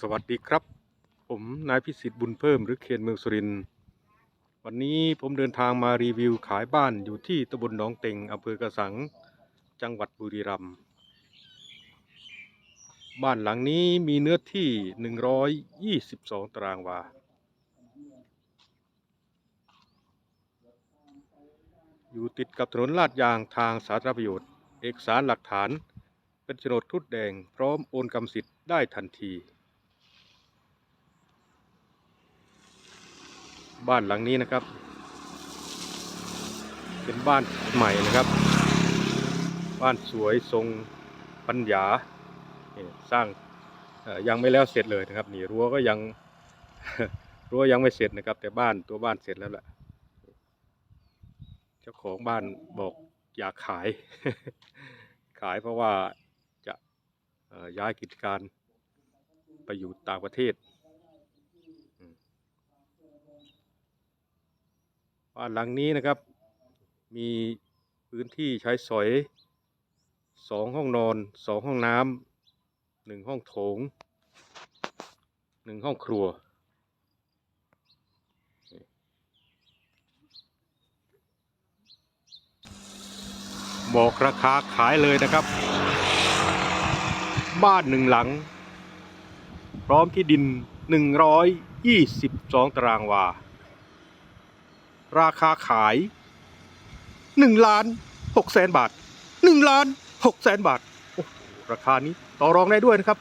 สวัสดีครับ ผมนายพิสิทธิ์บุญเพิ่มหรือเคนเมืองสุรินทร์วันนี้ผมเดินทางมารีวิวขายบ้านอยู่ที่ตำบลหนองเต็งอำเภอกระสัง จังหวัดบุรีรัมย์บ้านหลังนี้มีเนื้อที่ 122 ตารางวา อยู่ติดกับถนนลาดยางทางสาธารณประโยชน์ เอกสารหลักฐาน เป็นโฉนดครุฑแดงพร้อมโอนกรรมสิทธิ์ได้ทันที บ้านหลังนี้นะครับ เป็นบ้านใหม่นะครับ บ้านสวยทรงปัญญานี่สร้างยังไม่แล้วเสร็จเลยนะครับนี่รั้วก็ยังรั้วยังไม่เสร็จนะครับ แต่บ้านตัวบ้านเสร็จแล้วแหละเจ้าของบ้านบอกอยากขาย ขายเพราะว่าจะย้ายกิจการไปอยู่ต่างประเทศ บ้านหลังนี้นะครับ มีพื้นที่ใช้สอยสองห้องนอนสองห้องน้ำหนึ่งห้องโถงหนึ่งห้องครัว บอกราคาขายเลยนะครับ บ้านหนึ่งหลัง พร้อมที่ดินหนึ่งร้อยยี่สิบสองตารางวา ราคาขายหนึ่งล้านหกแสนบาทหนึ่งล้านหกแสนบาทโอ้โหราคานี้ต่อรองได้ด้วยนะครับ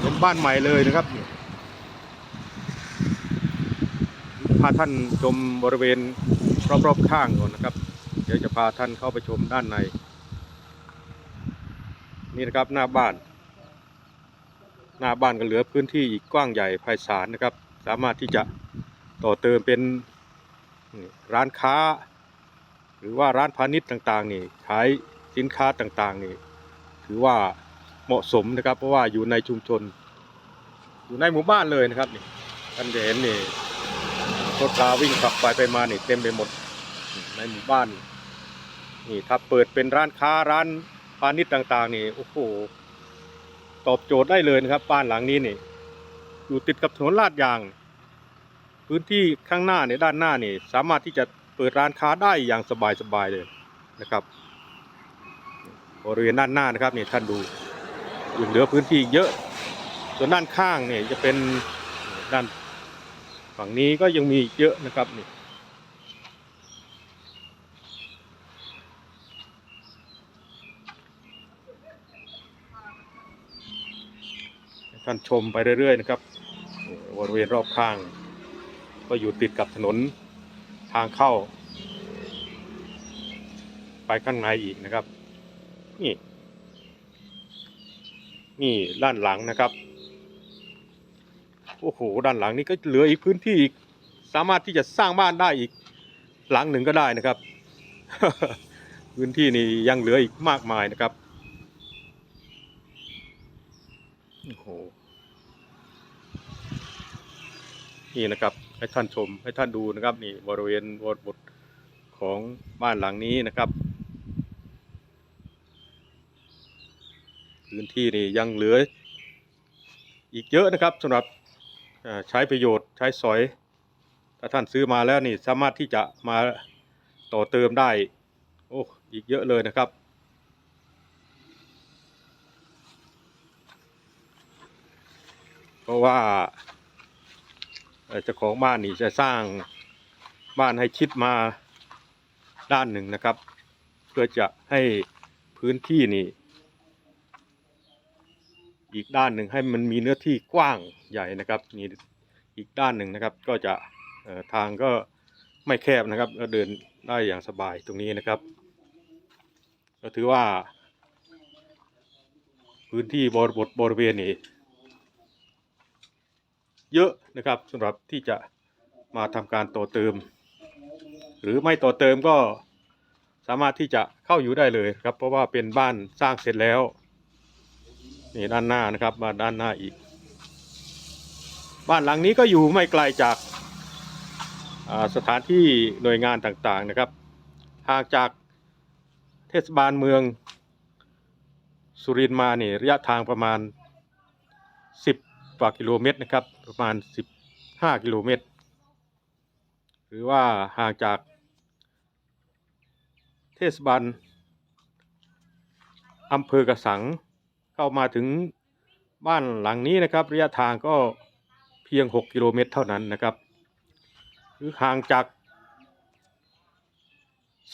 เป็นบ้านใหม่เลยนะครับพาท่านชมบริเวณรอบๆข้างก่อนนะครับ เดี๋ยวจะพาท่านเข้าไปชมด้านใน นี่นะครับหน้าบ้าน หน้าบ้านก็เหลือพื้นที่อีกกว้างใหญ่ไพศาลนะครับ สามารถที่จะต่อเติมเป็นร้านค้า หรือว่าร้านพาณิชย์ต่างๆนี่ขายสินค้าต่างๆนี่ถือว่าเหมาะสมนะครับ เพราะว่าอยู่ในชุมชน อยู่ในหมู่บ้านเลยนะครับนี่ท่านจะเห็นนี่รถราวิ่งขับไปไปมานี่เต็มไปหมดในหมู่บ้านนี่ถ้าเปิดเป็นร้านค้าร้านพาณิชย์ต่าง ๆ นี่โอ้โห ตอบโจทย์ได้เลยนะครับ บ้านหลังนี้นี่ อยู่ติดกับถนนลาดยาง พื้นที่ข้างหน้าเนี่ยด้านหน้านี่ สามารถที่จะเปิดร้านค้าได้อย่างสบายๆเลยนะครับบริเวณด้านหน้านะครับนี่ท่านดูยังเหลือพื้นที่เยอะ ส่วนด้านข้างเนี่ยจะเป็นด้านฝั่งนี้ก็ยังมีอีกเยอะนะครับนี่ ท่านชมไปเรื่อยๆนะครับบริเวณรอบข้าง ก็อยู่ติดกับถนนทางเข้า ไปข้างในอีกนะครับ นี่ นี่ด้านหลังนะครับโอ้โหด้านหลังนี้ก็เหลืออีกพื้นที่อีกสามารถที่จะสร้างบ้านได้อีกหลังหนึ่งก็ได้นะครับ พื้นที่นี่ยังเหลืออีกมากมายนะครับโอ้โห นี่นะครับ ให้ท่านชมให้ท่านดูนะครับ นี่บริเวณบทบทของบ้านหลังนี้นะครับ พื้นที่นี่ยังเหลือ อีกเยอะนะครับสำหรับใช้ประโยชน์ใช้สอย ถ้าท่านซื้อมาแล้วนี่สามารถที่จะมาต่อเติมได้ โอ้อีกเยอะเลยนะครับเพราะว่า เอ่อเจ้าของบ้านนี่จะสร้างบ้านให้ชิดมาด้านหนึ่งนะครับ เพื่อจะให้พื้นที่นี่ อีกด้านหนึ่งให้มันมีเนื้อที่กว้างใหญ่นะครับนี่อีกด้านหนึ่งนะครับ ก็จะทางก็ไม่แคบนะครับก็เดินได้อย่างสบายตรงนี้นะครับ ก็ถือว่า พื้นที่บริบทบริเวณนี้ เยอะนะครับสำหรับที่จะมาทำการต่อเติม หรือไม่ต่อเติมก็สามารถที่จะเข้าอยู่ได้เลยครับ เพราะว่าเป็นบ้านสร้างเสร็จแล้วนี่ด้านหน้านะครับมาด้านหน้าอีก บ้านหลังนี้ก็อยู่ไม่ไกลจากาสถานที่หน่วยงานต่างๆนะครับห่างจากเทศบาลเมืองสุรินทร์มาเนี่ยระยะทางประมาณ 10 กว่ากิโลเมตรนะครับ ประมาณ 15 กิโลเมตร หรือว่าห่างจาก เทศบาลอำเภอกระสังเข้ามาถึงบ้านหลังนี้นะครับ ระยะทางก็เพียง 6 กิโลเมตรเท่านั้นนะครับ หรือห่างจาก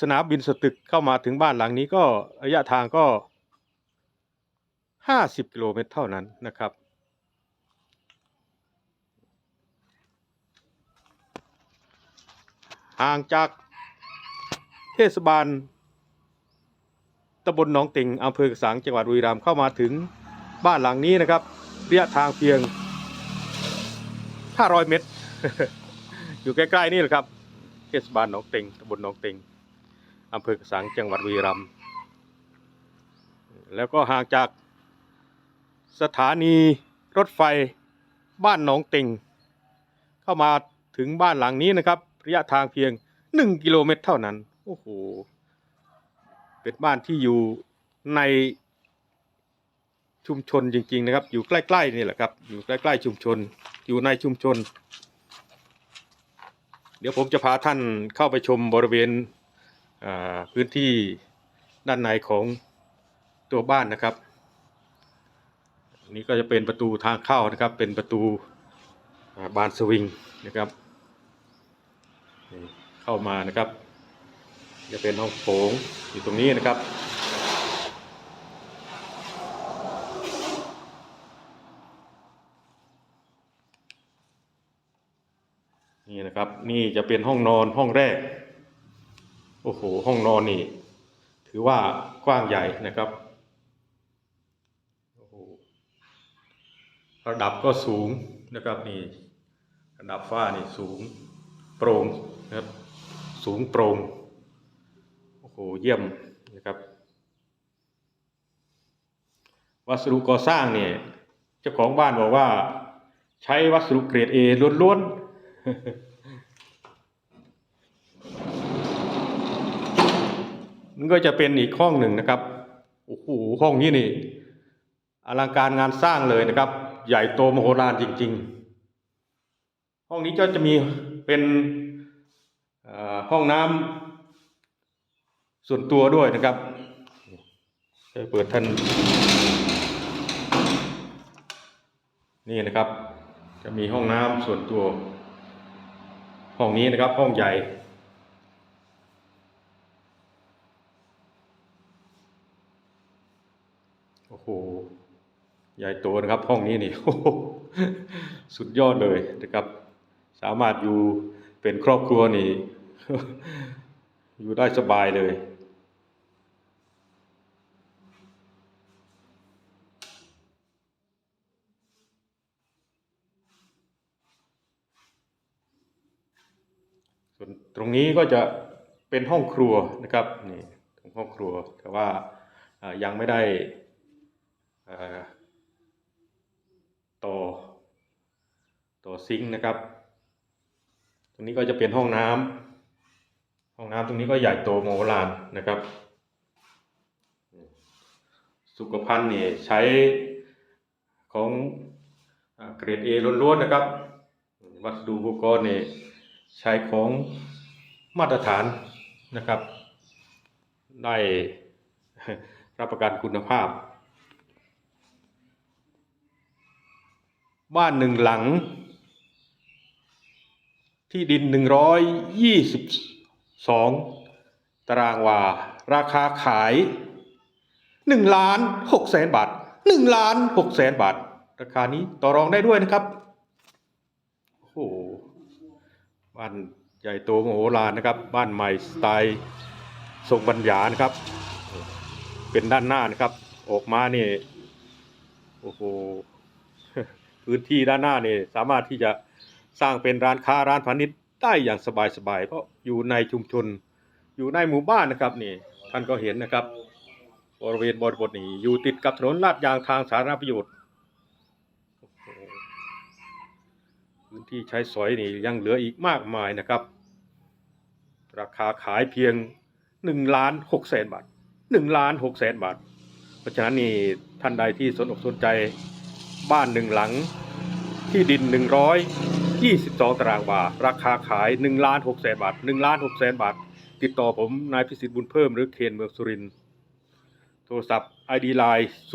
สนามบินสตึกเข้ามาถึงบ้านหลังนี้ก็ระยะทางก็ 50 กิโลเมตรเท่านั้นนะครับ ห่างจากเทศบาลตำบลหนองติงอำเภอกระสังจังหวัดบุรีรัมย์เข้ามาถึงบ้านหลังนี้นะครับระยะทางเพียง 500 เมตร อยู่ใกล้ๆนี่แหละครับ เทศบาลหนองติงตำบลหนองติงอำเภอกระสังจังหวัดบุรีรัมย์แล้วก็ห่างจากสถานีรถไฟบ้านหนองติงเข้ามาถึงบ้านหลังนี้นะครับ ระยะทางเพียง 1 กิโลเมตรเท่านั้น โอ้โห เป็นบ้านที่อยู่ในชุมชนจริง ๆ นะครับ อยู่ใกล้ ๆ นี่แหละครับ อยู่ใกล้ ๆ ชุมชน อยู่ในชุมชน เดี๋ยวผมจะพาท่านเข้าไปชมบริเวณพื้นที่ด้านในของตัวบ้านนะครับ นี่ก็จะเป็นประตูทางเข้านะครับ เป็นประตูบานสวิงนะครับ เข้ามานะครับ จะเป็นห้องโถงอยู่ตรงนี้นะครับ นี่นะครับนี่จะเป็นห้องนอนห้องแรก โอ้โหห้องนอนนี่ ถือว่ากว้างใหญ่นะครับโอ้โหระดับก็สูงนะครับนี่ระดับฝ้านี่สูง โปร่งนะครับสูงโปร่งโอ้โหเยี่ยมนะครับวัสดุก่อสร้างเนี่ยเจ้าของบ้านบอกว่า ใช้วัสดุเกรด A ล้วนๆมันก็จะเป็นอีกห้องหนึ่งนะครับโอ้โหห้องนี้นี่อลังการงานสร้างเลยนะครับ ใหญ่โตมโหฬารจริง ๆ ห้องนี้ก็จะมี เป็นห้องน้ำส่วนตัวด้วยนะครับจะเปิดท่านนี่นะครับ จะมีห้องน้ำส่วนตัว ห้องนี้นะครับ ห้องใหญ่โอ้โหใหญ่โตนะครับ ห้องนี้นี่โอ้โหสุดยอดเลยนะครับ สามารถอยู่เป็นครอบครัวนี่ อยู่ได้สบายเลย ส่วนตรงนี้ก็จะเป็นห้องครัวนะครับนี่ตรงห้องครัวแต่ว่ายังไม่ได้ต่อต่อซิงค์นะครับ ตรงนี้ก็จะเป็นห้องน้ำห้องน้ำตรงนี้ก็ใหญ่โตโมโหลานนะครับ สุขภัณฑ์นี่ใช้ของเกรด A ล้วนๆนะครับ วัสดุอุปกรณ์นี่ใช้ของมาตรฐานนะครับ ได้รับประกันคุณภาพ บ้านหนึ่งหลัง ที่ดินหนึ่งร้อยยี่สิบสองตารางวา ราคาขายหนึ่งล้านหกแสนบาทหนึ่งล้านหกแสนบาท ราคานี้ต่อรองได้ด้วยนะครับ โอ้โหบ้านใหญ่โตโมโหฬารนะครับ บ้านใหม่สไตล์ทรงบัญญานะครับ เป็นด้านหน้านะครับ ออกมาเนี่โอ้โหพื้นที่ด้านหน้านี่สามารถที่จะ สร้างเป็นร้านค้าร้านพาณิชย์ได้อย่างสบายๆเพราะอยู่ในชุมชน อยู่ในหมู่บ้านนะครับนี่ท่านก็เห็นนะครับ บริเวณบริบทนี้อยู่ติดกับถนนลาดยางทางสาธารณประโยชน์พื้นที่ใช้สอยนี่ยังเหลืออีกมากมายนะครับ ราคาขายเพียงหนึ่งล้านหกแสนบาทหนึ่งล้านหกแสนบาท เพราะฉะนั้นนี่ท่านใดที่สนอกสนใจบ้านหนึ่งหลังที่ดิน 22 ตารางวา ราคาขาย1ล้าน6แสนบาท1ล้าน6แสนบาท ติดต่อผมนายพิสิทธิ์บุญเพิ่มหรือเคนเมืองสุรินทร์โทรศัพท์ ID Line 085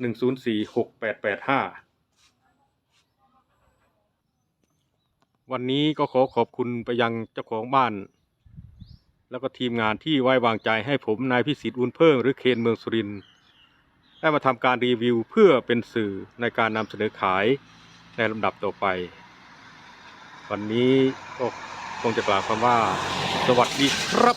104 6885 วันนี้ก็ขอขอบคุณไปยังเจ้าของบ้าน แล้วก็ทีมงานที่ไว้วางใจให้ผมนายพิสิทธิ์บุญเพิ่มหรือเคนเมืองสุรินทร์ได้มาทำการรีวิวเพื่อเป็นสื่อในการนำเสนอขาย ในลำดับต่อไป วันนี้ก็คงจะกล่าวคำว่า สวัสดีครับ